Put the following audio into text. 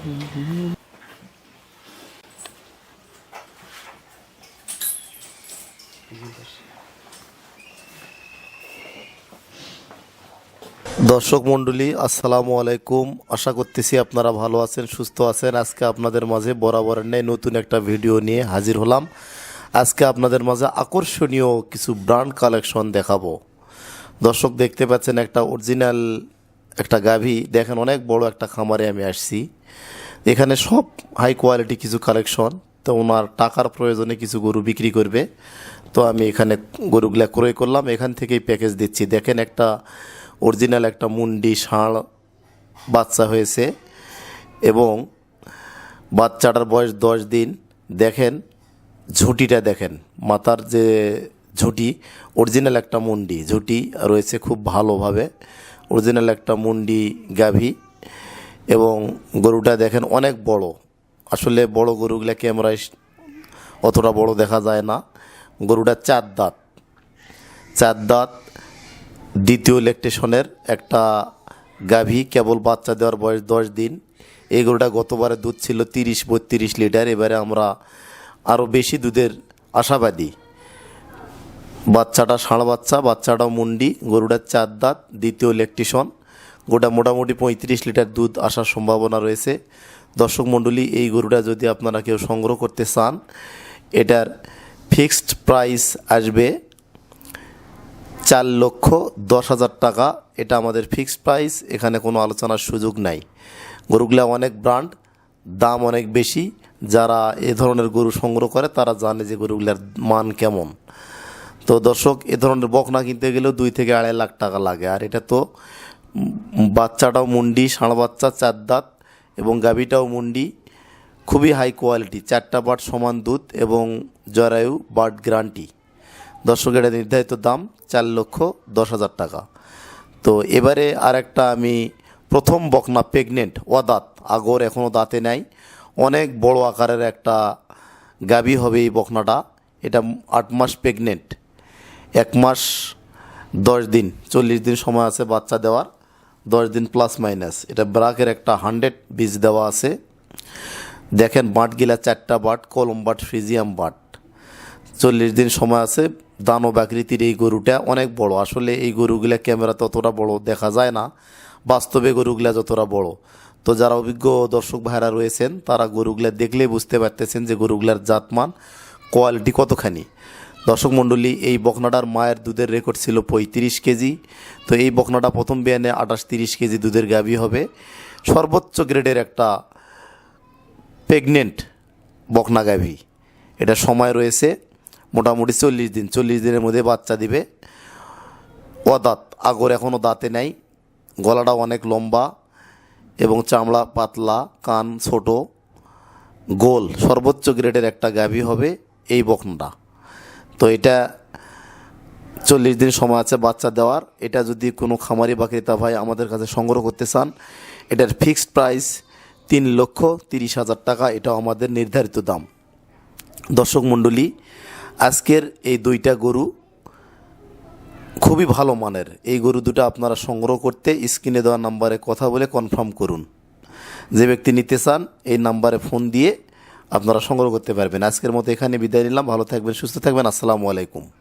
দর্শক মণ্ডলী, আসসালামু আলাইকুম। আশা করতেছি আপনারা ভালো আছেন, সুস্থ আছেন। আজকে আপনাদের মাঝে বরাবরের নেই নতুন একটা ভিডিও নিয়ে হাজির হলাম। আজকে আপনাদের মাঝে আকর্ষণীয় কিছু ব্র্যান্ড কালেকশন দেখাবো। দর্শক দেখতে পাচ্ছেন একটা অরিজিনাল একটা গাভী। দেখেন, অনেক বড় একটা খামারে আমি আসছি। এখানে সব হাই কোয়ালিটি কিছু কালেকশন তো ওনার টাকার প্রয়োজনে কিছু গরু বিক্রি করবে। তো আমি এখানে গরুগুলা ক্রয় করলাম, এখান থেকেই প্যাকেজ দিচ্ছি। দেখেন একটা অরিজিনাল একটা মুন্ডি, ষাঁড় বাচ্চা হয়েছে এবং বাচ্চাটার বয়স দশ দিন। দেখেন, ঝুঁটিটা দেখেন, মাথার যে ঝুঁটি অরিজিনাল একটা মুন্ডি। ঝুঁটি রয়েছে খুব ভালোভাবে। অরিজিনাল একটা মুন্ডি গাভী। এবং গরুটা দেখেন অনেক বড়। আসলে বড় গরুগুলা ক্যামেরায় অতটা বড় দেখা যায় না। গরুটা চার দাঁত। চার দাঁত দ্বিতীয় ইলেকট্রেশনের একটা গাভী কেবল বাচ্চা দেওয়ার বয়স দশ দিন। এই গরুটা গতবারে দুধ ছিল তিরিশ, বত্রিশ লিটার। এবারে আমরা আরও বেশি দুধের আশাবাদী। বাচ্চাটা ষাঁড় বাচ্চা, বাচ্চাটাও মুন্ডি গরুটার চার দাঁত, দ্বিতীয় ইলেকট্রিশন গোটা মোটামুটি পঁয়ত্রিশ লিটার দুধ আসার সম্ভাবনা রয়েছে। দর্শক মণ্ডলী, এই গরুটা যদি আপনারা কেউ সংগ্রহ করতে চান, এটার ফিক্সড প্রাইস আসবে চার লক্ষ দশ হাজার টাকা। এটা আমাদের ফিক্সড প্রাইস, এখানে কোনো আলোচনার সুযোগ নাই। গরুগুলা অনেক ব্র্যান্ড, দাম অনেক বেশি। যারা এ ধরনের গরু সংগ্রহ করে, তারা জানে যে গরুগুলার মান কেমন। তো দর্শক, এ ধরনের বকনা কিনতে গেলেও দুই থেকে আড়াই লাখ টাকা লাগে। আর এটা তো বাচ্চাটাও মুন্ডি, ষাঁড় বাচ্চা, চার দাঁত এবং গাভীটাও মুন্ডি। খুবই হাই কোয়ালিটি চারটা বাট সমান দুধ এবং জরায়ু বাট গ্যারান্টি দর্শক এটা নির্ধারিত দাম চার লক্ষ দশ হাজার টাকা। তো এবারে আর একটা আমি প্রথম বকনা প্রেগনেন্ট অদাঁত। আগর এখনও দাঁতে নাই। অনেক বড় আকারের একটা গাভী হবে এই বকনাটা। এটা আট মাস প্রেগনেন্ট এক মাস দশ দিন, চল্লিশ দিন সময় আছে বাচ্চা দেওয়ার। দশ দিন প্লাস মাইনাস এটা ব্রাকের একটা হান্ড্রেড বীজ দেওয়া আছে। দেখেন বাঁটগিলা চারটা বাট, কলম বাট, ফ্রিজিয়াম বাট। চল্লিশ দিন সময় আছে। দানব আকৃতির এই গরুটা অনেক বড়। আসলে এই গরুগুলা ক্যামেরা ততটা বড় দেখা যায় না। বাস্তবে গরুগুলা যতটা বড়। তো যারা অভিজ্ঞ দর্শক ভাইরা রয়েছেন, তারা গরুগুলা দেখলেই বুঝতে পারতেছেন যে গরুগুলার জাতমান কোয়ালিটি কতখানি। দর্শক মণ্ডলী, এই বকনাটার মায়ের দুধের রেকর্ড ছিল পঁয়ত্রিশ কেজি। তো এই বকনাটা প্রথম বিয়ানে আঠাশ তিরিশ কেজি দুধের গাভী হবে। সর্বোচ্চ গ্রেডের একটা প্রেগনেন্ট বকনা গাভী। এটা সময় রয়েছে মোটামুটি চল্লিশ দিন। চল্লিশ দিনের মধ্যে বাচ্চা দিবে। অদাঁত আগর এখনও দাঁতে নেই। গলাটা অনেক লম্বা এবং চামড়া পাতলা, কান ছোট, গোল। সর্বোচ্চ গ্রেডের একটা গাভী হবে এই বকনাটা এটা চল্লিশ দিন সময় আছে বাচ্চা দেওয়ার। এটা যদি কোনো খামারি বা ক্রেতা ভাই আমাদের কাছে সংগ্রহ করতে চান, এটার ফিক্সড প্রাইস তিন লক্ষ তিরিশ হাজার টাকা। এটাও আমাদের নির্ধারিত দাম। দর্শক মণ্ডলী, আজকের এই দুইটা গরু খুবই ভালো মানের। এই গরু দুটো আপনারা সংগ্রহ করতে স্ক্রিনে দেওয়া নাম্বারে কথা বলে কনফার্ম করুন। যে ব্যক্তি নিতে চান, এই নাম্বারে ফোন দিয়ে আপনারা সংগ্রহ করতে পারবেন। আজকের মতো এখানে বিদায় নিলাম। ভালো থাকবেন, সুস্থ থাকবেন। আসসালামু আলাইকুম।